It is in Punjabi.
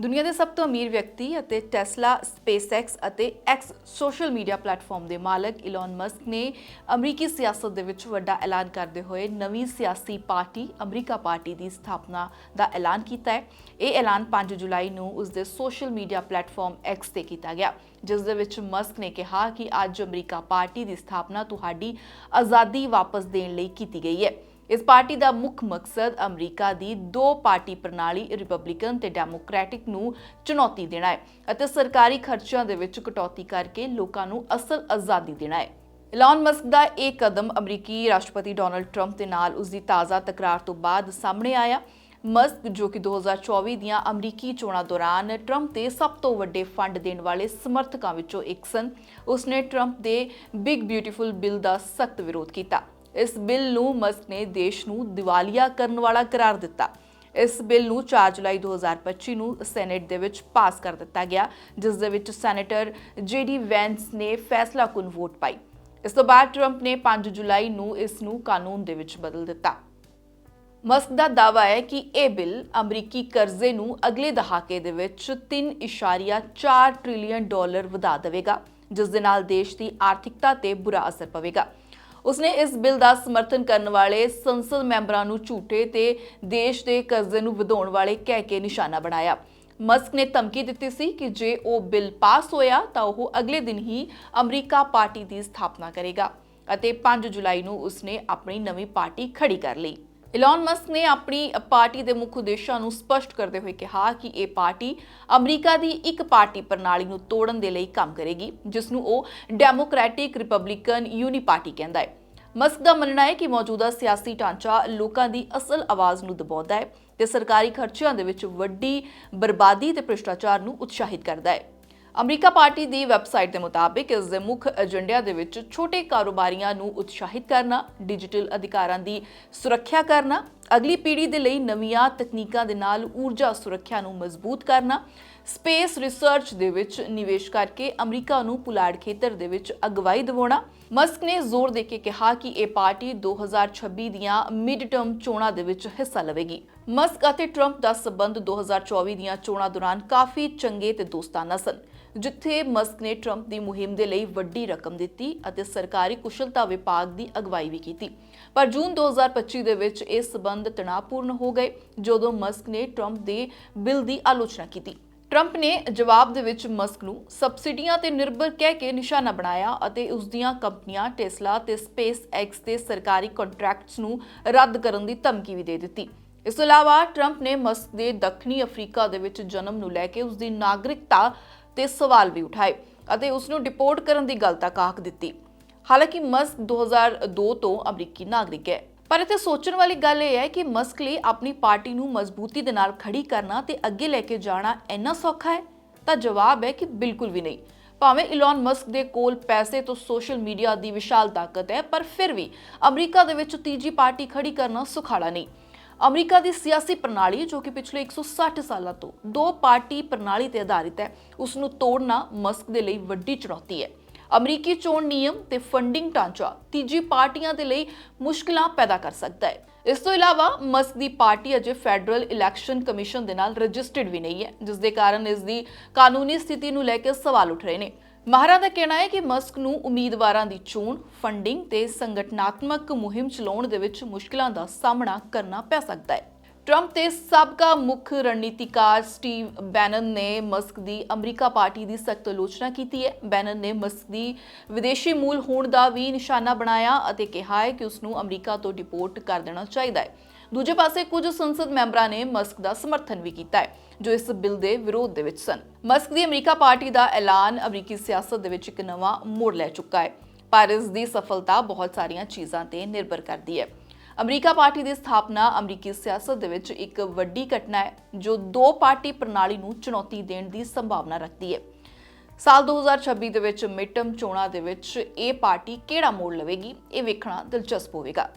ਦੁਨੀਆ ਦੇ ਸਭ ਤੋਂ ਅਮੀਰ ਵਿਅਕਤੀ ਅਤੇ ਟੈਸਲਾ, ਸਪੇਸਐਕਸ ਅਤੇ ਐਕਸ ਸੋਸ਼ਲ ਮੀਡੀਆ ਪਲੇਟਫਾਰਮ ਦੇ ਮਾਲਕ ਇਲਨ ਮਸਕ ਨੇ ਅਮਰੀਕੀ ਸਿਆਸਤ ਦੇ ਵਿੱਚ ਵੱਡਾ ਐਲਾਨ ਕਰਦੇ ਹੋਏ ਨਵੀਂ ਸਿਆਸੀ ਪਾਰਟੀ ਅਮਰੀਕਾ ਪਾਰਟੀ ਦੀ ਸਥਾਪਨਾ ਦਾ ਐਲਾਨ ਕੀਤਾ ਹੈ। ਇਹ ਐਲਾਨ 5 ਜੁਲਾਈ ਨੂੰ ਉਸ ਦੇ ਸੋਸ਼ਲ ਮੀਡੀਆ ਪਲੇਟਫਾਰਮ ਐਕਸ ਤੇ ਕੀਤਾ ਗਿਆ, ਜਿਸ ਦੇ ਵਿੱਚ ਮਸਕ ਨੇ ਕਿਹਾ ਕਿ ਅੱਜ ਅਮਰੀਕਾ ਪਾਰਟੀ ਦੀ ਸਥਾਪਨਾ ਤੁਹਾਡੀ ਆਜ਼ਾਦੀ ਵਾਪਸ ਦੇਣ ਲਈ ਕੀਤੀ ਗਈ ਹੈ। ਇਸ ਪਾਰਟੀ ਦਾ ਮੁੱਖ ਮਕਸਦ ਅਮਰੀਕਾ ਦੀ ਦੋ ਪਾਰਟੀ ਪ੍ਰਣਾਲੀ ਰਿਪਬਲਿਕਨ ਤੇ ਡੈਮੋਕ੍ਰੈਟਿਕ ਨੂੰ ਚੁਣੌਤੀ ਦੇਣਾ ਹੈ ਅਤੇ ਸਰਕਾਰੀ ਖਰਚਿਆਂ ਦੇ ਵਿੱਚ ਕਟੌਤੀ ਕਰਕੇ ਲੋਕਾਂ ਨੂੰ ਅਸਲ ਆਜ਼ਾਦੀ ਦੇਣਾ ਹੈ। ਇਲਨ ਮਸਕ ਦਾ ਇਹ ਕਦਮ ਅਮਰੀਕੀ ਰਾਸ਼ਟਰਪਤੀ ਡੋਨਲਡ ਟਰੰਪ ਦੇ ਨਾਲ ਉਸ ਦੀ ਤਾਜ਼ਾ ਤਕਰਾਰ ਤੋਂ ਬਾਅਦ ਸਾਹਮਣੇ ਆਇਆ। ਮਸਕ ਜੋ ਕਿ 2024 ਦੀਆਂ ਅਮਰੀਕੀ ਚੋਣਾਂ ਦੌਰਾਨ ਟਰੰਪ ਦੇ ਸਭ ਤੋਂ ਵੱਡੇ ਫੰਡ ਦੇਣ ਵਾਲੇ ਸਮਰਥਕਾਂ ਵਿੱਚੋਂ ਇੱਕ ਸਨ। ਉਸਨੇ ਟਰੰਪ ਦੇ ਬਿਗ ਬਿਊਟੀਫੁਲ ਬਿੱਲ ਦਾ ਸਖਤ ਵਿਰੋਧ ਕੀਤਾ। ਇਸ ਬਿੱਲ ਨੂੰ ਮਸਕ ਨੇ ਦੇਸ਼ ਨੂੰ ਦਿਵਾਲੀਆ ਕਰਨ ਵਾਲਾ ਕਰਾਰ ਦਿੱਤਾ। ਇਸ ਬਿੱਲ ਨੂੰ 4 ਜੁਲਾਈ 2025 ਨੂੰ ਸੈਨੇਟ ਦੇ ਵਿੱਚ ਪਾਸ ਕਰ ਦਿੱਤਾ ਗਿਆ, ਜਿਸ ਦੇ ਵਿੱਚ ਸੈਨੇਟਰ ਜੇਡੀ ਵੈਂਸ ਨੇ ਫੈਸਲਾਕੁਨ ਵੋਟ ਪਾਈ। ਇਸ ਤੋਂ ਬਾਅਦ ਟਰੰਪ ਨੇ 5 ਜੁਲਾਈ ਨੂੰ ਇਸ ਨੂੰ ਕਾਨੂੰਨ ਦੇ ਵਿੱਚ ਬਦਲ ਦਿੱਤਾ। ਮਸਕ ਦਾ ਦਾਅਵਾ ਹੈ ਕਿ ਇਹ ਬਿੱਲ ਅਮਰੀਕੀ ਕਰਜ਼ੇ ਨੂੰ ਅਗਲੇ ਦਹਾਕੇ ਦੇ ਵਿੱਚ 3.4 ਟ੍ਰਿਲੀਅਨ ਡਾਲਰ ਵਧਾ ਦੇਵੇਗਾ, ਜਿਸ ਦੇ ਨਾਲ ਦੇਸ਼ ਦੀ ਆਰਥਿਕਤਾ ਤੇ ਬੁਰਾ ਅਸਰ ਪਵੇਗਾ। ਉਸਨੇ ਇਸ ਬਿੱਲ ਦਾ ਸਮਰਥਨ ਕਰਨ ਵਾਲੇ ਸੰਸਦ ਮੈਂਬਰਾਂ ਨੂੰ ਝੂਠੇ ਤੇ ਦੇਸ਼ ਦੇ ਕਰਜ਼ੇ ਨੂੰ ਵਧਾਉਣ ਵਾਲੇ ਕਹਿ ਕੇ ਨਿਸ਼ਾਨਾ ਬਣਾਇਆ। ਮਸਕ ਨੇ ਧਮਕੀ ਦਿੱਤੀ ਸੀ ਕਿ ਜੇ ਉਹ ਬਿੱਲ ਪਾਸ ਹੋਇਆ ਤਾਂ ਉਹ ਅਗਲੇ ਦਿਨ ਹੀ ਅਮਰੀਕਾ ਪਾਰਟੀ ਦੀ ਸਥਾਪਨਾ ਕਰੇਗਾ ਅਤੇ 5 ਜੁਲਾਈ ਨੂੰ ਉਸਨੇ ਆਪਣੀ ਨਵੀਂ ਪਾਰਟੀ ਖੜੀ ਕਰ ਲਈ। ਇਲਨ ਮਸਕ ਨੇ ਆਪਣੀ ਪਾਰਟੀ ਦੇ ਮੁੱਖ ਉਦੇਸ਼ਾਂ ਨੂੰ ਸਪਸ਼ਟ ਕਰਦੇ ਹੋਏ ਕਿਹਾ ਕਿ ਇਹ ਪਾਰਟੀ ਅਮਰੀਕਾ ਦੀ ਇੱਕ ਪਾਰਟੀ ਪ੍ਰਣਾਲੀ ਨੂੰ ਤੋੜਨ ਦੇ ਲਈ ਕੰਮ ਕਰੇਗੀ, ਜਿਸ ਨੂੰ ਉਹ ਡੈਮੋਕ੍ਰੈਟਿਕ ਰਿਪਬਲਿਕਨ ਯੂਨੀ ਪਾਰਟੀ ਕਹਿੰਦਾ ਹੈ। ਮਸਕ ਦਾ ਮੰਨਣਾ ਹੈ ਕਿ ਮੌਜੂਦਾ ਸਿਆਸੀ ਢਾਂਚਾ ਲੋਕਾਂ ਦੀ ਅਸਲ ਆਵਾਜ਼ ਨੂੰ ਦਬਾਉਂਦਾ ਹੈ ਤੇ ਸਰਕਾਰੀ ਖਰਚਿਆਂ ਦੇ ਵਿੱਚ ਵੱਡੀ ਬਰਬਾਦੀ ਤੇ ਭ੍ਰਿਸ਼ਟਾਚਾਰ ਨੂੰ ਉਤਸ਼ਾਹਿਤ ਕਰਦਾ ਹੈ। ਅਮਰੀਕਾ ਪਾਰਟੀ ਦੀ ਵੈਬਸਾਈਟ ਦੇ ਮੁਤਾਬਿਕ ਇਸ ਦੇ ਮੁੱਖ ਏਜੰਡਿਆਂ ਦੇ ਵਿੱਚ ਛੋਟੇ ਕਾਰੋਬਾਰੀਆਂ ਨੂੰ ਉਤਸ਼ਾਹਿਤ ਕਰਨਾ, ਡਿਜੀਟਲ ਅਧਿਕਾਰਾਂ ਦੀ ਸੁਰੱਖਿਆ ਕਰਨਾ, ਅਗਲੀ ਪੀੜ੍ਹੀ ਦੇ ਲਈ ਨਵੀਆਂ ਤਕਨੀਕਾਂ ਦੇ ਨਾਲ ਊਰਜਾ ਸੁਰੱਖਿਆ ਨੂੰ ਮਜ਼ਬੂਤ ਕਰਨਾ, ਸਪੇਸ ਰਿਸਰਚ ਦੇ ਵਿੱਚ ਨਿਵੇਸ਼ ਕਰਕੇ ਅਮਰੀਕਾ ਨੂੰ ਪੁਲਾੜ ਖੇਤਰ ਦੇ ਵਿੱਚ ਅਗਵਾਈ ਦਿਵਾਉਣਾ। ਮਸਕ ਨੇ ਜ਼ੋਰ ਦੇ ਕੇ ਕਿਹਾ ਕਿ ਇਹ ਪਾਰਟੀ 2026 ਦੀਆਂ ਮਿਡ ਟਰਮ ਚੋਣਾਂ ਦੇ ਵਿੱਚ ਹਿੱਸਾ ਲਵੇਗੀ। ਮਸਕ ਅਤੇ ਟਰੰਪ ਦਾ ਸਬੰਧ 2024 ਦੀਆਂ ਚੋਣਾਂ ਦੌਰਾਨ ਕਾਫੀ ਚੰਗੇ ਤੇ ਦੋਸਤਾਨਾ ਸਨ। ਜਿੱਥੇ ਮਸਕ ਨੇ ਟਰੰਪ ਦੀ ਮੁਹਿੰਮ ਦੇ ਲਈ ਵੱਡੀ ਰਕਮ ਦਿੱਤੀ ਅਤੇ ਸਰਕਾਰੀ ਕੁਸ਼ਲਤਾ ਵਿਭਾਗ ਦੀ ਅਗਵਾਈ ਵੀ ਕੀਤੀ। ਪਰ ਜੂਨ 2025 ਦੇ ਵਿੱਚ ਇਹ ਸਬੰਧ ਤਣਾਅਪੂਰਨ ਹੋ ਗਏ, ਜਦੋਂ ਮਸਕ ਨੇ ਟਰੰਪ ਦੇ ਬਿੱਲ ਦੀ ਆਲੋਚਨਾ ਕੀਤੀ। ਟਰੰਪ ਨੇ ਜਵਾਬ ਦੇ ਵਿੱਚ ਮਸਕ ਨੂੰ ਸਬਸਿਡੀਆਂ ਤੇ ਨਿਰਭਰ ਕਹਿ ਕੇ ਨਿਸ਼ਾਨਾ ਬਣਾਇਆ ਅਤੇ ਉਸ ਦੀਆਂ ਕੰਪਨੀਆਂ ਟੈਸਲਾ ਤੇ ਸਪੇਸ ਐਕਸ ਦੇ ਸਰਕਾਰੀ ਕੰਟਰੈਕਟਸ ਨੂੰ ਰੱਦ ਕਰਨ ਦੀ ਧਮਕੀ ਵੀ ਦੇ ਦਿੱਤੀ। ਇਸ ਤੋਂ ਇਲਾਵਾ ਟਰੰਪ ਨੇ ਮਸਕ ਦੇ ਦੱਖਣੀ ਅਫਰੀਕਾ ਦੇ ਵਿੱਚ ਜਨਮ ਨੂੰ ਲੈ ਕੇ ਉਸ ਦੀ ਨਾਗਰਿਕਤਾ ਤੇ ਸਵਾਲ ਵੀ ਉਠਾਏ ਅਤੇ ਉਸ ਨੂੰ ਡਿਪੋਰਟ ਕਰਨ ਦੀ ਗੱਲ ਤੱਕ ਆਖ ਦਿੱਤੀ। ਹਾਲਾਂਕਿ ਮਸਕ 2002 ਤੋਂ ਅਮਰੀਕੀ ਨਾਗਰਿਕ ਹੈ। ਪਰ ਇੱਥੇ ਸੋਚਣ ਵਾਲੀ ਗੱਲ ਇਹ ਹੈ ਕਿ ਮਸਕ ਲਈ ਆਪਣੀ ਪਾਰਟੀ ਨੂੰ ਮਜ਼ਬੂਤੀ ਦੇ ਨਾਲ ਖੜੀ ਕਰਨਾ ਤੇ ਅੱਗੇ ਲੈ ਕੇ ਜਾਣਾ ਇੰਨਾ ਸੌਖਾ ਹੈ? ਤਾਂ ਜਵਾਬ ਹੈ ਕਿ ਬਿਲਕੁਲ ਵੀ ਨਹੀਂ। ਭਾਵੇਂ ਇਲਨ ਮਸਕ ਦੇ ਕੋਲ ਪੈਸੇ ਤੋਂ ਸੋਸ਼ਲ ਮੀਡੀਆ ਦੀ ਵਿਸ਼ਾਲ ਤਾਕਤ ਹੈ, ਪਰ ਫਿਰ ਵੀ ਅਮਰੀਕਾ ਦੇ ਵਿੱਚ ਤੀਜੀ ਪਾਰਟੀ ਖੜੀ ਕਰਨਾ ਸੁਖਾਲਾ ਨਹੀਂ। ਅਮਰੀਕਾ ਦੀ ਸਿਆਸੀ ਪ੍ਰਣਾਲੀ, ਜੋ ਕਿ ਪਿਛਲੇ 160 ਸਾਲਾਂ ਤੋਂ ਦੋ ਪਾਰਟੀ ਪ੍ਰਣਾਲੀ ਤੇ ਆਧਾਰਿਤ ਹੈ ਉਸ ਨੂੰ ਤੋੜਨਾ ਮਸਕ ਦੇ ਲਈ ਵੱਡੀ ਚੁਣੌਤੀ ਹੈ। ਅਮਰੀਕੀ ਚੋਣ ਨਿਯਮ ਤੇ ਫੰਡਿੰਗ ਢਾਂਚਾ ਤੀਜੀ ਪਾਰਟੀਆਂ ਦੇ ਲਈ ਮੁਸ਼ਕਲਾਂ ਪੈਦਾ ਕਰ ਸਕਦਾ ਹੈ। ਇਸ ਤੋਂ ਇਲਾਵਾ ਮਸਕ ਦੀ ਪਾਰਟੀ ਅਜੇ ਫੈਡਰਲ ਇਲੈਕਸ਼ਨ ਕਮਿਸ਼ਨ ਦੇ ਨਾਲ ਰਜਿਸਟਰਡ ਵੀ ਨਹੀਂ ਹੈ, ਜਿਸ ਦੇ ਕਾਰਨ ਇਸ ਦੀ ਕਾਨੂੰਨੀ ਸਥਿਤੀ ਨੂੰ ਲੈ ਕੇ ਸਵਾਲ ਉੱਠ ਰਹੇ ਨੇ। ਮਾਹਰਾਂ ਦਾ ਕਹਿਣਾ ਹੈ ਕਿ ਮਸਕ ਨੂੰ ਉਮੀਦਵਾਰਾਂ ਦੀ ਚੋਣ ਫੰਡਿੰਗ ਤੇ ਸੰਗਠਨਾਤਮਕ ਮੁਹਿੰਮ ਚਲਾਉਣ ਦੇ ਵਿੱਚ ਮੁਸ਼ਕਲਾਂ ਦਾ ਸਾਹਮਣਾ ਕਰਨਾ ਪੈ ਸਕਦਾ ਹੈ। ਟਰੰਪ ਤੇ ਸਾਬਕਾ ਮੁੱਖ ਰਣਨੀਤੀਕਾਰ ਸਟੀਵ ਬੈਨਨ ਨੇ ਮਸਕ ਦੀ ਅਮਰੀਕਾ ਪਾਰਟੀ ਦੀ ਸਖਤ ਆਲੋਚਨਾ ਕੀਤੀ ਹੈ। ਬੈਨਨ ਨੇ ਮਸਕ ਦੀ ਵਿਦੇਸ਼ੀ ਮੂਲ ਹੋਣ ਦਾ ਵੀ ਨਿਸ਼ਾਨਾ ਬਣਾਇਆ ਅਤੇ ਕਿਹਾ ਹੈ ਕਿ ਉਸ ਨੂੰ ਅਮਰੀਕਾ ਤੋਂ ਡਿਪੋਰਟ ਕਰ ਦੇਣਾ ਚਾਹੀਦਾ ਹੈ। ਦੂਜੇ ਪਾਸੇ ਕੁਝ ਸੰਸਦ ਮੈਂਬਰਾਂ ਨੇ ਮਸਕ ਦਾ ਸਮਰਥਨ ਵੀ ਕੀਤਾ ਹੈ, ਜੋ ਇਸ ਬਿੱਲ ਦੇ ਵਿਰੋਧ ਦੇ ਵਿੱਚ ਸਨ। ਮਸਕ ਦੀ ਅਮਰੀਕਾ ਪਾਰਟੀ ਦਾ ਐਲਾਨ ਅਮਰੀਕੀ ਸਿਆਸਤ ਦੇ ਵਿੱਚ ਇੱਕ ਨਵਾਂ ਮੋੜ ਲੈ ਚੁੱਕਾ ਹੈ। ਪਰ ਦੀ ਸਫਲਤਾ ਬਹੁਤ ਸਾਰੀਆਂ ਚੀਜ਼ਾਂ ਤੇ ਨਿਰਭਰ ਕਰਦੀ ਹੈ। ਅਮਰੀਕਾ ਪਾਰਟੀ ਦੀ ਸਥਾਪਨਾ ਅਮਰੀਕੀ ਸਿਆਸਤ ਦੇ ਵਿੱਚ ਇੱਕ ਵੱਡੀ ਘਟਨਾ ਹੈ, ਜੋ ਦੋ ਪਾਰਟੀ ਪ੍ਰਣਾਲੀ ਨੂੰ ਚੁਣੌਤੀ ਦੇਣ ਦੀ ਸੰਭਾਵਨਾ ਰੱਖਦੀ ਹੈ। ਸਾਲ 2026 ਦੇ ਵਿੱਚ ਮਿਡਟਰਮ ਚੋਣਾਂ ਦੇ ਵਿੱਚ ਇਹ ਪਾਰਟੀ ਕਿਹੜਾ ਮੋੜ ਲਵੇਗੀ, ਇਹ ਵੇਖਣਾ ਦਿਲਚਸਪ ਹੋਵੇਗਾ।